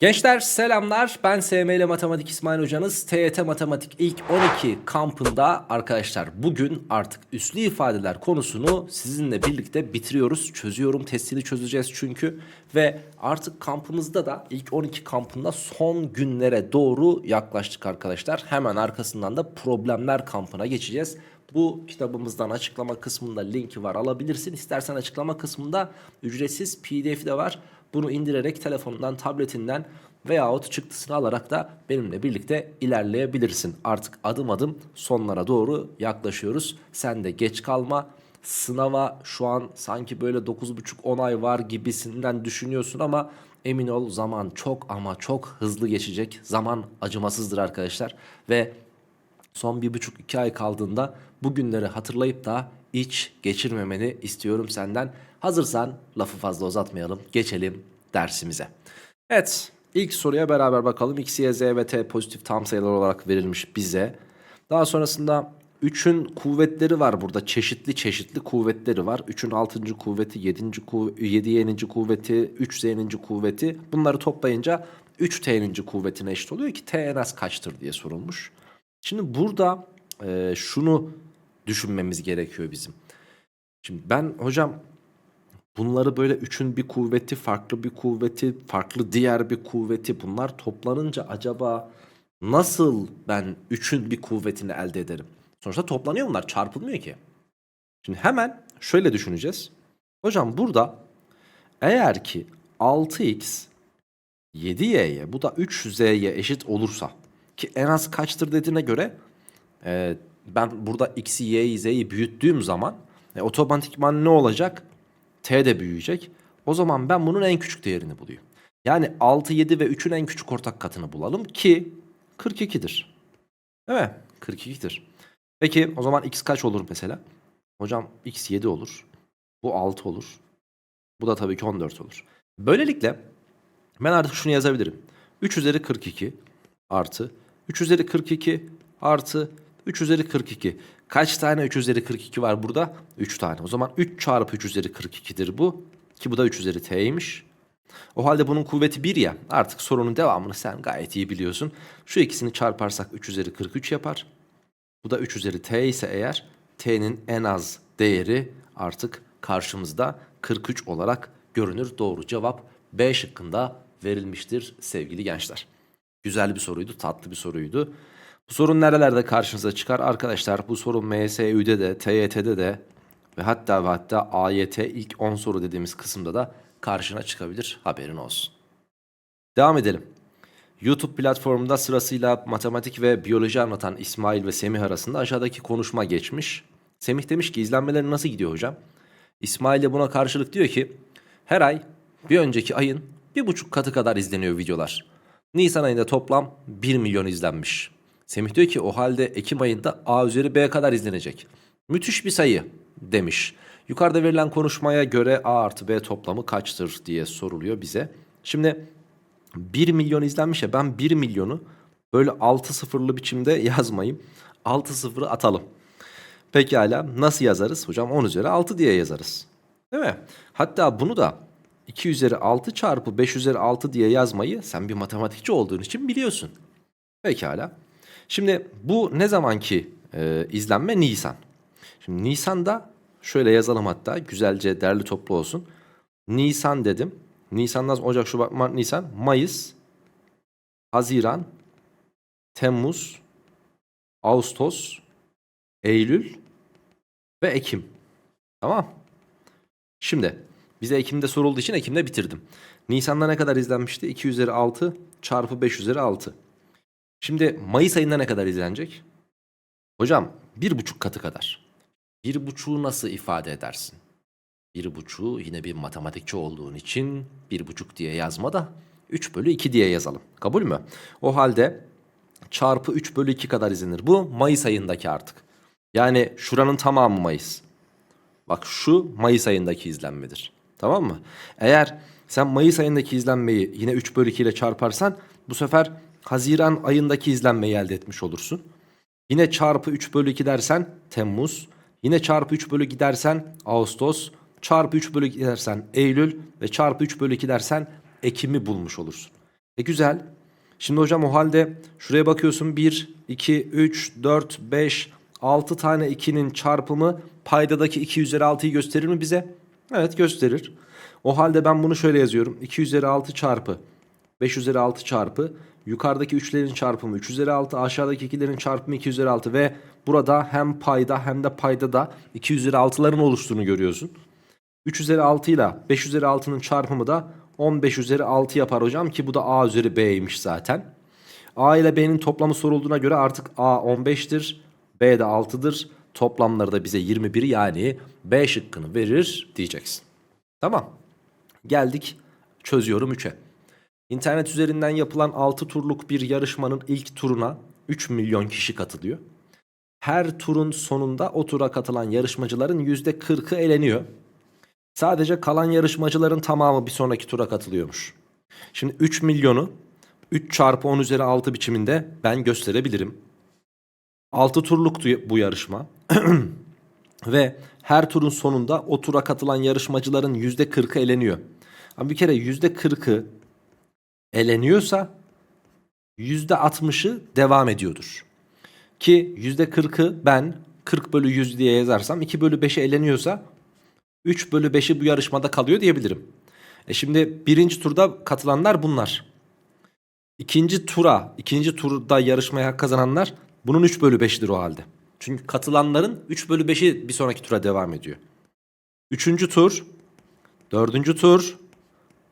Gençler selamlar. Ben SML Matematik İsmail Hocanız. TYT Matematik ilk 12 kampında arkadaşlar bugün artık üslü ifadeler konusunu sizinle birlikte bitiriyoruz. Çözüyorum. Testini çözeceğiz çünkü. Ve artık kampımızda da ilk 12 kampında son günlere doğru yaklaştık arkadaşlar. Hemen arkasından da problemler kampına geçeceğiz. Bu kitabımızdan açıklama kısmında linki var alabilirsin. İstersen açıklama kısmında ücretsiz pdf de var. Bunu indirerek telefonundan, tabletinden veyahut çıktısını alarak da benimle birlikte ilerleyebilirsin. Artık adım adım sonlara doğru yaklaşıyoruz. Sen de geç kalma. Sınava şu an sanki böyle 9,5-10 ay var gibisinden düşünüyorsun ama emin ol zaman çok ama çok hızlı geçecek. Zaman acımasızdır arkadaşlar ve son bir buçuk iki ay kaldığında bu günleri hatırlayıp da iç geçirmemeni istiyorum senden. Hazırsan lafı fazla uzatmayalım geçelim dersimize. Evet ilk soruya beraber bakalım. X, Y, Z ve T pozitif tam sayılar olarak verilmiş bize. Daha sonrasında 3'ün kuvvetleri var burada. Çeşitli çeşitli kuvvetleri var. 3'ün 6. kuvveti, 7. kuvveti, 7 y'nin kuvveti, 3 z'nin kuvveti. Bunları toplayınca 3 t'nin kuvvetine eşit oluyor ki t en az kaçtır diye sorulmuş. Şimdi burada e, şunu düşünmemiz gerekiyor bizim. Şimdi ben hocam bunları böyle üçün bir kuvveti, farklı bir kuvveti, farklı diğer bir kuvveti bunlar toplanınca acaba nasıl ben üçün bir kuvvetini elde ederim? Sonuçta toplanıyor bunlar, çarpılmıyor ki. Şimdi hemen şöyle düşüneceğiz. Hocam burada eğer ki 6x 7y'ye bu da 3z'ye eşit olursa ki en az kaçtır dediğine göre e, ben burada x'i y'yi z'yi büyüttüğüm zaman e, otomatikman ne olacak? T de büyüyecek. O zaman ben bunun en küçük değerini bulayım. Yani 6, 7 ve 3'ün en küçük ortak katını bulalım ki 42'dir. Değil mi? 42'dir. Peki o zaman x kaç olur mesela? Hocam x 7 olur. Bu 6 olur. Bu da tabii ki 14 olur. Böylelikle ben artık şunu yazabilirim. 3 üzeri 42 artı 3 üzeri 42 artı 3 üzeri 42. Kaç tane 3 üzeri 42 var burada? 3 tane. O zaman 3 çarpı 3 üzeri 42'dir bu. Ki bu da 3 üzeri t'ymiş. O halde bunun kuvveti 1 ya. Artık sorunun devamını sen gayet iyi biliyorsun. Şu ikisini çarparsak 3 üzeri 43 yapar. Bu da 3 üzeri t ise eğer t'nin en az değeri artık karşımızda 43 olarak görünür. Doğru cevap B şıkkında verilmiştir sevgili gençler. Güzel bir soruydu, tatlı bir soruydu. Bu sorun nerelerde karşınıza çıkar? Arkadaşlar bu sorun MSÜ'de de, TYT'de de ve hatta ve hatta AYT ilk 10 soru dediğimiz kısımda da karşına çıkabilir. Haberin olsun. Devam edelim. YouTube platformunda sırasıyla matematik ve biyoloji anlatan İsmail ve Semih arasında aşağıdaki konuşma geçmiş. Semih demiş ki izlenmeleri nasıl gidiyor hocam? İsmail de buna karşılık diyor ki her ay bir önceki ayın bir buçuk katı kadar izleniyor videolar. Nisan ayında toplam 1 milyon izlenmiş. Semih diyor ki o halde Ekim ayında A üzeri B kadar izlenecek. Müthiş bir sayı demiş. Yukarıda verilen konuşmaya göre A artı B toplamı kaçtır diye soruluyor bize. Şimdi 1 milyon izlenmiş ya ben 1 milyonu böyle 6 sıfırlı biçimde yazmayayım. 6 sıfırı atalım. Pekala nasıl yazarız? Hocam 10 üzeri 6 diye yazarız. Değil mi? Hatta bunu da 2 üzeri 6 çarpı 5 üzeri 6 diye yazmayı sen bir matematikçi olduğun için biliyorsun. Pekala. Şimdi bu ne zamanki e, izlenme? Nisan. Şimdi Nisan'da şöyle yazalım hatta güzelce derli toplu olsun. Nisan dedim. Nisan'dan Ocak, Şubat, Mart, Nisan, Mayıs, Haziran, Temmuz, Ağustos, Eylül ve Ekim. Tamam. Şimdi bize Ekim'de sorulduğu için Ekim'de bitirdim. Nisan'da ne kadar izlenmişti? 2 üzeri 6 çarpı 5 üzeri 6. Şimdi Mayıs ayında ne kadar izlenecek? Hocam bir buçuk katı kadar. Bir buçuğu nasıl ifade edersin? Bir buçuğu yine bir matematikçi olduğun için bir buçuk diye yazma da 3 bölü 2 diye yazalım. Kabul mü? O halde çarpı 3 bölü 2 kadar izlenir. Bu Mayıs ayındaki artık. Yani şuranın tamamı Mayıs. Bak şu Mayıs ayındaki izlenmedir. Tamam mı? Eğer sen Mayıs ayındaki izlenmeyi yine 3 bölü 2 ile çarparsan bu sefer Haziran ayındaki izlenmeyi elde etmiş olursun. Yine çarpı 3 bölü 2 dersen Temmuz. Yine çarpı 3 bölü 2 dersen Ağustos. Çarpı 3 bölü 2 dersen Eylül. Ve çarpı 3 bölü 2 dersen Ekim'i bulmuş olursun. E güzel. Şimdi hocam o halde şuraya bakıyorsun 1, 2, 3, 4, 5, 6 tane 2'nin çarpımı paydadaki 2 üzeri 6'yı gösterir mi bize? Evet gösterir. O halde ben bunu şöyle yazıyorum. 2 üzeri 6 çarpı 5 üzeri 6 çarpı yukarıdaki 3'lerin çarpımı 3 üzeri 6 aşağıdaki 2'lerin çarpımı 2 üzeri 6 ve burada hem payda hem de payda da 2 üzeri 6'ların oluştuğunu görüyorsun. 3 üzeri 6 ile 5 üzeri 6'nın çarpımı da 15 üzeri 6 yapar hocam ki bu da a üzeri b'ymiş zaten. A ile B'nin toplamı sorulduğuna göre artık A 15'tir, B de 6'dır. Toplamları da bize 21 yani B şıkkını verir diyeceksin. Tamam. Geldik çözüyorum 3'e. İnternet üzerinden yapılan 6 turluk bir yarışmanın ilk turuna 3 milyon kişi katılıyor. Her turun sonunda o tura katılan yarışmacıların %40'ı eleniyor. Sadece kalan yarışmacıların tamamı bir sonraki tura katılıyormuş. Şimdi 3 milyonu 3 çarpı 10 üzeri 6 biçiminde ben gösterebilirim. 6 turluktu bu yarışma. Ve her turun sonunda o tura katılan yarışmacıların %40'ı eleniyor. Ama bir kere %40'ı eleniyorsa %60'ı devam ediyordur. Ki %40'ı ben 40 bölü 100 diye yazarsam 2 bölü 5'i eleniyorsa 3 bölü 5'i bu yarışmada kalıyor diyebilirim. E şimdi birinci turda katılanlar bunlar. İkinci tura, ikinci turda yarışmaya kazananlar bunun 3 bölü 5'idir o halde. Çünkü katılanların 3 bölü 5'i bir sonraki tura devam ediyor. Üçüncü tur, dördüncü tur,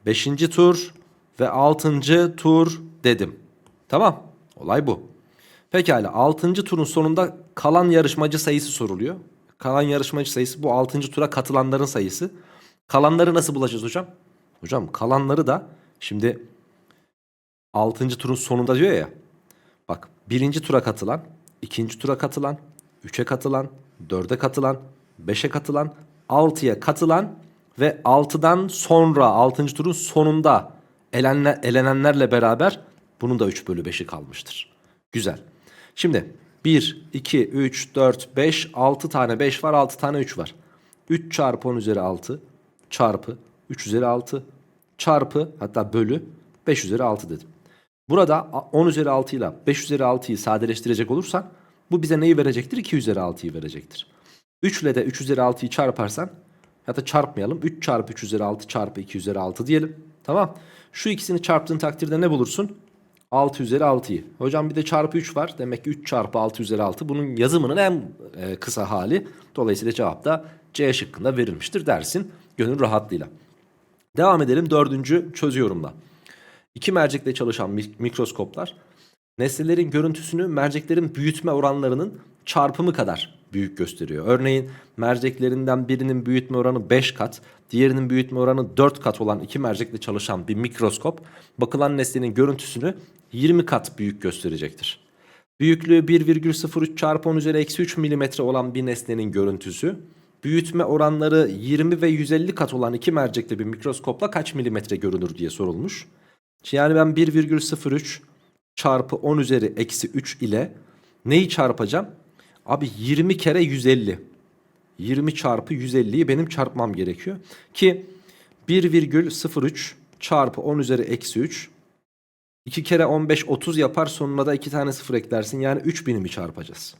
beşinci tur ve altıncı tur dedim. Tamam, olay bu. Pekala, altıncı turun sonunda kalan yarışmacı sayısı soruluyor. Kalan yarışmacı sayısı bu altıncı tura katılanların sayısı. Kalanları nasıl bulacağız hocam? Hocam kalanları da şimdi 6. turun sonunda diyor ya. Bak birinci tura katılan, ikinci tura katılan, 3'e katılan, 4'e katılan, 5'e katılan, 6'ya katılan ve 6'dan sonra 6. turun sonunda elenle, elenenlerle beraber bunun da 3 bölü 5'i kalmıştır. Güzel. Şimdi 1, 2, 3, 4, 5, 6 tane 5 var 6 tane 3 var. 3 çarpı 10 üzeri 6 çarpı 3 üzeri 6 çarpı hatta bölü 5 üzeri 6 dedim. Burada 10 üzeri 6 ile 5 üzeri 6'yı sadeleştirecek olursan bu bize neyi verecektir? 2 üzeri 6'yı verecektir. 3 ile de 3 üzeri 6'yı çarparsan ya da çarpmayalım. 3 çarpı 3 üzeri 6 çarpı 2 üzeri 6 diyelim. Tamam. Şu ikisini çarptığın takdirde ne bulursun? 6 üzeri 6'yı. Hocam bir de çarpı 3 var. Demek ki 3 çarpı 6 üzeri 6 bunun yazımının en e, kısa hali. Dolayısıyla cevap da C şıkkında verilmiştir dersin gönül rahatlığıyla. Devam edelim dördüncü çözüyorumla. İki mercekle çalışan mikroskoplar nesnelerin görüntüsünü merceklerin büyütme oranlarının çarpımı kadar büyük gösteriyor. Örneğin merceklerinden birinin büyütme oranı 5 kat, diğerinin büyütme oranı 4 kat olan iki mercekle çalışan bir mikroskop bakılan nesnenin görüntüsünü 20 kat büyük gösterecektir. Büyüklüğü 1,03 çarpı 10 üzeri eksi 3 milimetre olan bir nesnenin görüntüsü büyütme oranları 20 ve 150 kat olan iki mercekli bir mikroskopla kaç milimetre görünür diye sorulmuş. Yani ben 1,03 çarpı 10 üzeri eksi 3 ile neyi çarpacağım? Abi 20 kere 150. 20 çarpı 150'yi benim çarpmam gerekiyor. Ki 1,03 çarpı 10 üzeri eksi 3 2 kere 15 30 yapar sonuna da 2 tane sıfır eklersin. Yani 3000'i çarpacağız?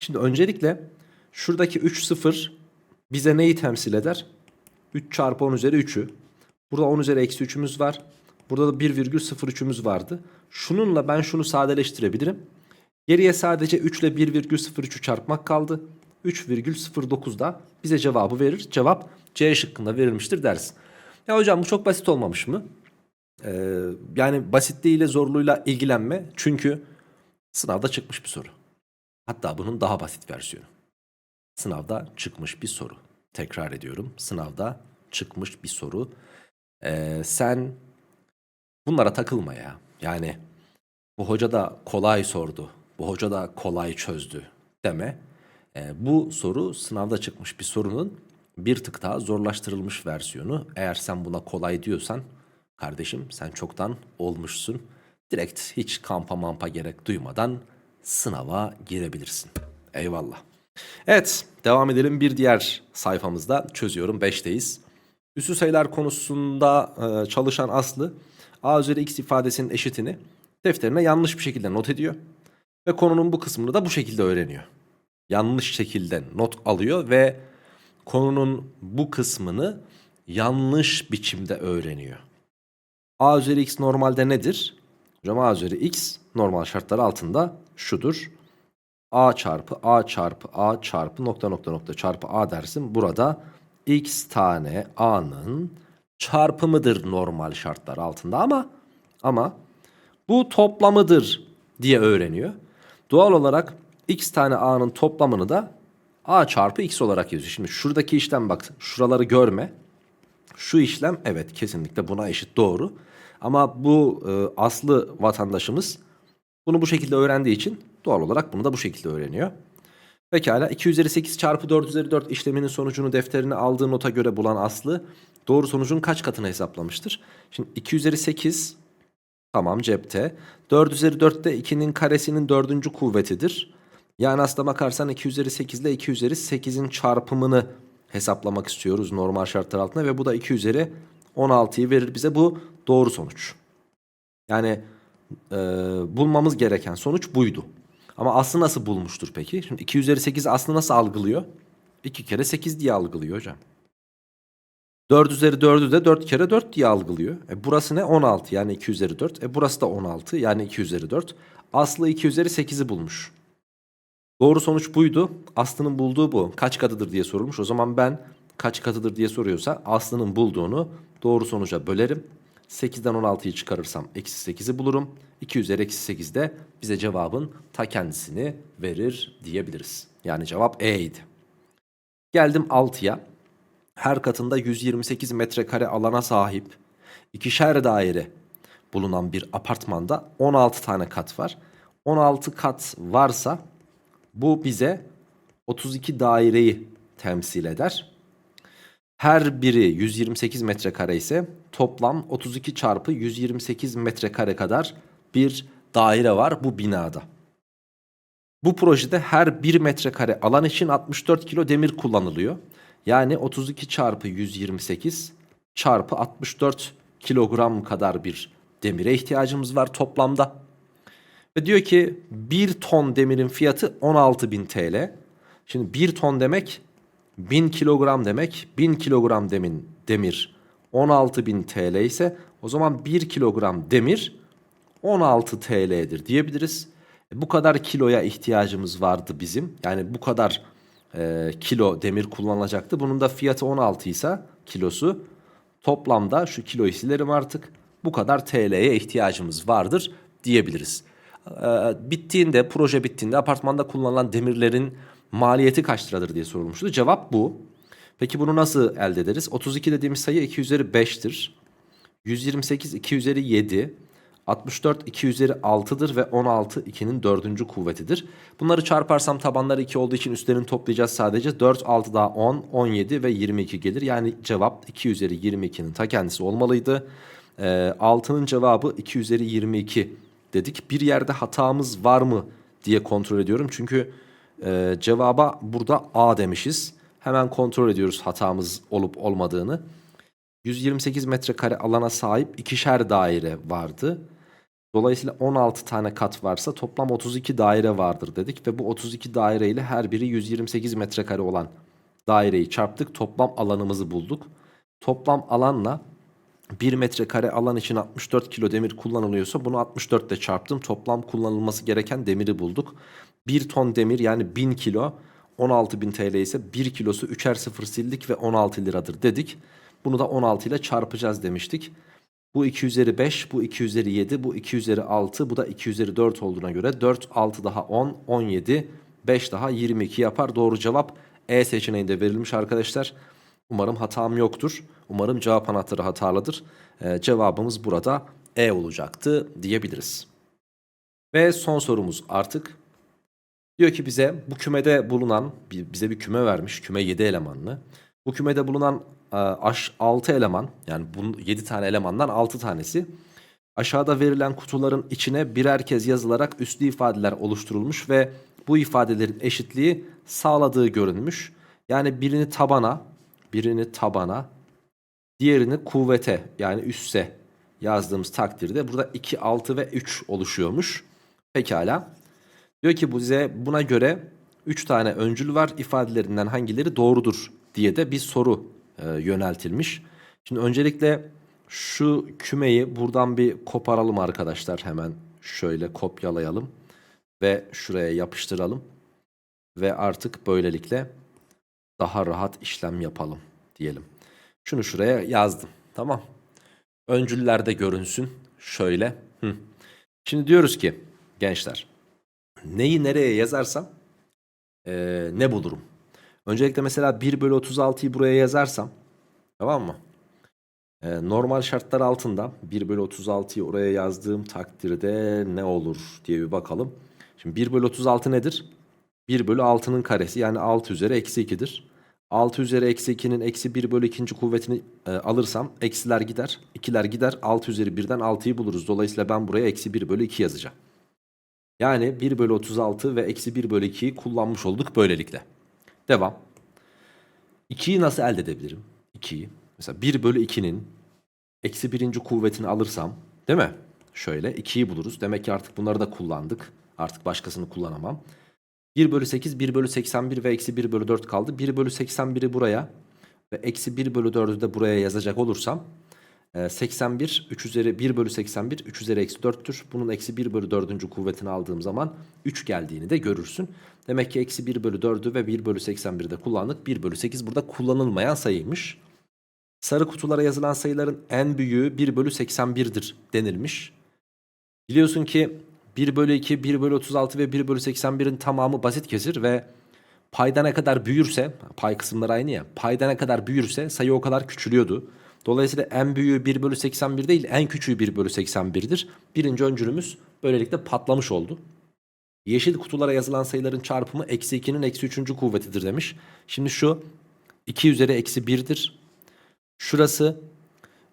Şimdi öncelikle şuradaki 3 sıfır bize neyi temsil eder? 3 çarpı 10 üzeri 3'ü. Burada 10 üzeri eksi 3'ümüz var. Burada da 1,03'ümüz vardı. Şununla ben şunu sadeleştirebilirim. Geriye sadece 3 ile 1,03'ü çarpmak kaldı. 3,09 da bize cevabı verir. Cevap C şıkkında verilmiştir dersin. Ya hocam bu çok basit olmamış mı? Ee, yani basitliğiyle zorluğuyla ilgilenme. Çünkü sınavda çıkmış bir soru. Hatta bunun daha basit versiyonu. Sınavda çıkmış bir soru. Tekrar ediyorum. Sınavda çıkmış bir soru. Ee, sen bunlara takılma ya. Yani bu hoca da kolay sordu. Bu hoca da kolay çözdü deme. Ee, bu soru sınavda çıkmış bir sorunun bir tık daha zorlaştırılmış versiyonu. Eğer sen buna kolay diyorsan kardeşim sen çoktan olmuşsun. Direkt hiç kampa mampa gerek duymadan sınava girebilirsin. Eyvallah. Evet devam edelim bir diğer sayfamızda çözüyorum 5'teyiz. Üssü sayılar konusunda e, çalışan Aslı a üzeri x ifadesinin eşitini defterine yanlış bir şekilde not ediyor. Ve konunun bu kısmını da bu şekilde öğreniyor. Yanlış şekilde not alıyor ve konunun bu kısmını yanlış biçimde öğreniyor. a üzeri x normalde nedir? Hocam a üzeri x normal şartlar altında şudur. a çarpı a çarpı a çarpı nokta nokta nokta çarpı a dersin. Burada x tane a'nın çarpımıdır normal şartlar altında ama ama bu toplamıdır diye öğreniyor. Doğal olarak x tane a'nın toplamını da a çarpı x olarak yazıyor. Şimdi şuradaki işlem bak şuraları görme. Şu işlem evet kesinlikle buna eşit doğru. Ama bu e, aslı vatandaşımız bunu bu şekilde öğrendiği için doğal olarak bunu da bu şekilde öğreniyor. Pekala 2 üzeri 8 çarpı 4 üzeri 4 işleminin sonucunu defterine aldığı nota göre bulan Aslı doğru sonucun kaç katını hesaplamıştır? Şimdi 2 üzeri 8 tamam cepte. 4 üzeri 4 de 2'nin karesinin dördüncü kuvvetidir. Yani aslına bakarsan 2 üzeri 8 ile 2 üzeri 8'in çarpımını hesaplamak istiyoruz normal şartlar altında ve bu da 2 üzeri 16'yı verir bize. Bu doğru sonuç. Yani e, bulmamız gereken sonuç buydu. Ama Aslı nasıl bulmuştur peki? Şimdi 2 üzeri 8 Aslı nasıl algılıyor? 2 kere 8 diye algılıyor hocam. 4 üzeri 4'ü de 4 kere 4 diye algılıyor. E burası ne? 16 yani 2 üzeri 4. E burası da 16 yani 2 üzeri 4. Aslı 2 üzeri 8'i bulmuş. Doğru sonuç buydu. Aslı'nın bulduğu bu. Kaç katıdır diye sorulmuş. O zaman ben kaç katıdır diye soruyorsa Aslı'nın bulduğunu doğru sonuca bölerim. 8'den 16'yı çıkarırsam eksi 8'i bulurum. 2 üzeri eksi 8 de bize cevabın ta kendisini verir diyebiliriz. Yani cevap E'ydi. Geldim 6'ya. Her katında 128 metrekare alana sahip ikişer daire bulunan bir apartmanda 16 tane kat var. 16 kat varsa bu bize 32 daireyi temsil eder. Her biri 128 metrekare ise toplam 32 çarpı 128 metrekare kadar bir daire var bu binada. Bu projede her 1 metrekare alan için 64 kilo demir kullanılıyor. Yani 32 çarpı 128 çarpı 64 kilogram kadar bir demire ihtiyacımız var toplamda. Ve diyor ki 1 ton demirin fiyatı 16.000 TL. Şimdi 1 ton demek 1000 kilogram demek. 1000 kilogram demin demir 16.000 TL ise o zaman 1 kilogram demir 16 TL'dir diyebiliriz. Bu kadar kiloya ihtiyacımız vardı bizim. Yani bu kadar e, kilo demir kullanılacaktı. Bunun da fiyatı 16 ise kilosu. Toplamda şu kiloyu silerim artık. Bu kadar TL'ye ihtiyacımız vardır diyebiliriz. E, bittiğinde, proje bittiğinde apartmanda kullanılan demirlerin maliyeti kaç liradır diye sorulmuştu. Cevap bu. Peki bunu nasıl elde ederiz? 32 dediğimiz sayı 2 üzeri 5'tir. 128 2 üzeri 7. 64 2 üzeri 6'dır ve 16 2'nin dördüncü kuvvetidir. Bunları çarparsam tabanları 2 olduğu için üstlerini toplayacağız sadece. 4 6 daha 10 17 ve 22 gelir. Yani cevap 2 üzeri 22'nin ta kendisi olmalıydı. Ee, 6'nın cevabı 2 üzeri 22 dedik. Bir yerde hatamız var mı diye kontrol ediyorum. Çünkü e, cevaba burada A demişiz. Hemen kontrol ediyoruz hatamız olup olmadığını. 128 metrekare alana sahip ikişer daire vardı. Dolayısıyla 16 tane kat varsa toplam 32 daire vardır dedik ve bu 32 daire ile her biri 128 metrekare olan daireyi çarptık. Toplam alanımızı bulduk. Toplam alanla 1 metrekare alan için 64 kilo demir kullanılıyorsa bunu 64 ile çarptım. Toplam kullanılması gereken demiri bulduk. 1 ton demir yani 1000 kilo 16.000 TL ise 1 kilosu 3'er sıfır sildik ve 16 liradır dedik. Bunu da 16 ile çarpacağız demiştik. Bu 2 üzeri 5, bu 2 üzeri 7, bu 2 üzeri 6, bu da 2 üzeri 4 olduğuna göre 4, 6 daha 10, 17, 5 daha 22 yapar. Doğru cevap E seçeneğinde verilmiş arkadaşlar. Umarım hatam yoktur. Umarım cevap anahtarı hatalıdır. Ee, cevabımız burada E olacaktı diyebiliriz. Ve son sorumuz artık. Diyor ki bize bu kümede bulunan, bize bir küme vermiş. Küme 7 elemanlı. Bu kümede bulunan 6 eleman yani bu 7 tane elemandan 6 tanesi aşağıda verilen kutuların içine birer kez yazılarak üslü ifadeler oluşturulmuş ve bu ifadelerin eşitliği sağladığı görünmüş. Yani birini tabana, birini tabana, diğerini kuvvete yani üsse yazdığımız takdirde burada 2, 6 ve 3 oluşuyormuş. Pekala. Diyor ki bize buna göre 3 tane öncül var ifadelerinden hangileri doğrudur diye de bir soru e, yöneltilmiş. Şimdi öncelikle şu kümeyi buradan bir koparalım arkadaşlar. Hemen şöyle kopyalayalım ve şuraya yapıştıralım. Ve artık böylelikle daha rahat işlem yapalım diyelim. Şunu şuraya yazdım. Tamam. Öncüller de görünsün. Şöyle. Şimdi diyoruz ki gençler neyi nereye yazarsam eee, ne bulurum? Öncelikle mesela 1 bölü 36'yı buraya yazarsam tamam mı? Eee, normal şartlar altında 1 bölü 36'yı oraya yazdığım takdirde ne olur diye bir bakalım. Şimdi 1 bölü 36 nedir? 1 bölü 6'nın karesi yani 6 üzeri eksi 2'dir. 6 üzeri eksi 2'nin eksi 1 bölü 2. kuvvetini e, alırsam eksiler gider. 2'ler gider. 6 üzeri 1'den 6'yı buluruz. Dolayısıyla ben buraya eksi 1 bölü 2 yazacağım. Yani 1 bölü 36 ve eksi 1 bölü 2'yi kullanmış olduk böylelikle. Devam. 2'yi nasıl elde edebilirim? 2'yi. Mesela 1 bölü 2'nin eksi 1. kuvvetini alırsam değil mi? Şöyle 2'yi buluruz. Demek ki artık bunları da kullandık. Artık başkasını kullanamam. 1 bölü 8, 1 bölü 81 ve eksi 1 bölü 4 kaldı. 1 bölü 81'i buraya ve eksi 1 bölü 4'ü de buraya yazacak olursam 81, 3 üzeri 1 bölü 81, 3 üzeri eksi 4'tür. Bunun eksi 1 bölü 4. kuvvetini aldığım zaman 3 geldiğini de görürsün. Demek ki eksi 1 bölü 4'ü ve 1 bölü 81'i de kullandık. 1 bölü 8 burada kullanılmayan sayıymış. Sarı kutulara yazılan sayıların en büyüğü 1 bölü 81'dir denilmiş. Biliyorsun ki 1 bölü 2, 1 bölü 36 ve 1 bölü 81'in tamamı basit kesir ve payda ne kadar büyürse, pay kısımları aynı ya, payda ne kadar büyürse sayı o kadar küçülüyordu. Dolayısıyla en büyüğü 1 bölü 81 değil en küçüğü 1 bölü 81'dir. Birinci öncülümüz böylelikle patlamış oldu. Yeşil kutulara yazılan sayıların çarpımı eksi 2'nin eksi 3. kuvvetidir demiş. Şimdi şu 2 üzeri eksi 1'dir. Şurası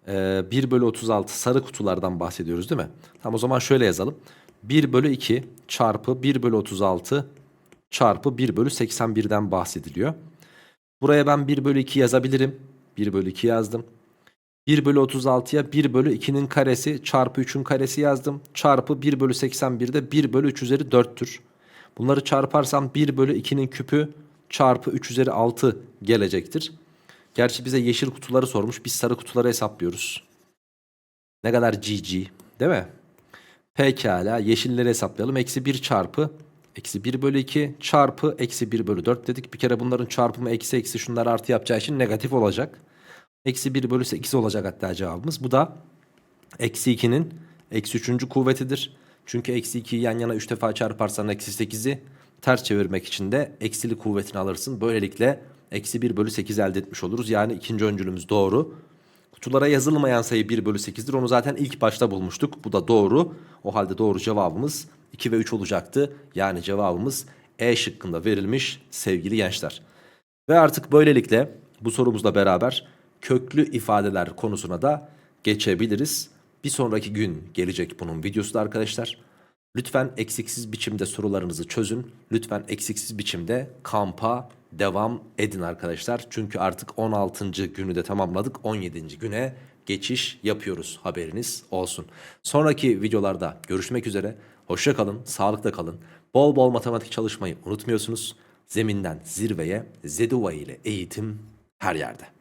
e, 1 bölü 36 sarı kutulardan bahsediyoruz değil mi? Tamam o zaman şöyle yazalım. 1 bölü 2 çarpı 1 bölü 36 çarpı 1 bölü 81'den bahsediliyor. Buraya ben 1 bölü 2 yazabilirim. 1 bölü 2 yazdım. 1 bölü 36'ya 1 bölü 2'nin karesi çarpı 3'ün karesi yazdım. Çarpı 1 bölü 81'de 1 bölü 3 üzeri 4'tür. Bunları çarparsam 1 bölü 2'nin küpü çarpı 3 üzeri 6 gelecektir. Gerçi bize yeşil kutuları sormuş. Biz sarı kutuları hesaplıyoruz. Ne kadar GG değil mi? Pekala yeşilleri hesaplayalım. Eksi 1 çarpı eksi 1 bölü 2 çarpı eksi 1 bölü 4 dedik. Bir kere bunların çarpımı eksi eksi şunlar artı yapacağı için negatif olacak. Eksi 1 bölü 8 olacak hatta cevabımız. Bu da eksi 2'nin eksi 3. kuvvetidir. Çünkü eksi 2'yi yan yana 3 defa çarparsan eksi 8'i ters çevirmek için de eksili kuvvetini alırsın. Böylelikle eksi 1 bölü 8 elde etmiş oluruz. Yani ikinci öncülümüz doğru. Kutulara yazılmayan sayı 1 bölü 8'dir. Onu zaten ilk başta bulmuştuk. Bu da doğru. O halde doğru cevabımız 2 ve 3 olacaktı. Yani cevabımız E şıkkında verilmiş sevgili gençler. Ve artık böylelikle bu sorumuzla beraber köklü ifadeler konusuna da geçebiliriz. Bir sonraki gün gelecek bunun videosu da arkadaşlar. Lütfen eksiksiz biçimde sorularınızı çözün. Lütfen eksiksiz biçimde kampa devam edin arkadaşlar. Çünkü artık 16. günü de tamamladık. 17. güne geçiş yapıyoruz. Haberiniz olsun. Sonraki videolarda görüşmek üzere. Hoşça kalın, sağlıkla kalın. Bol bol matematik çalışmayı unutmuyorsunuz. Zeminden zirveye Zeduva ile eğitim her yerde.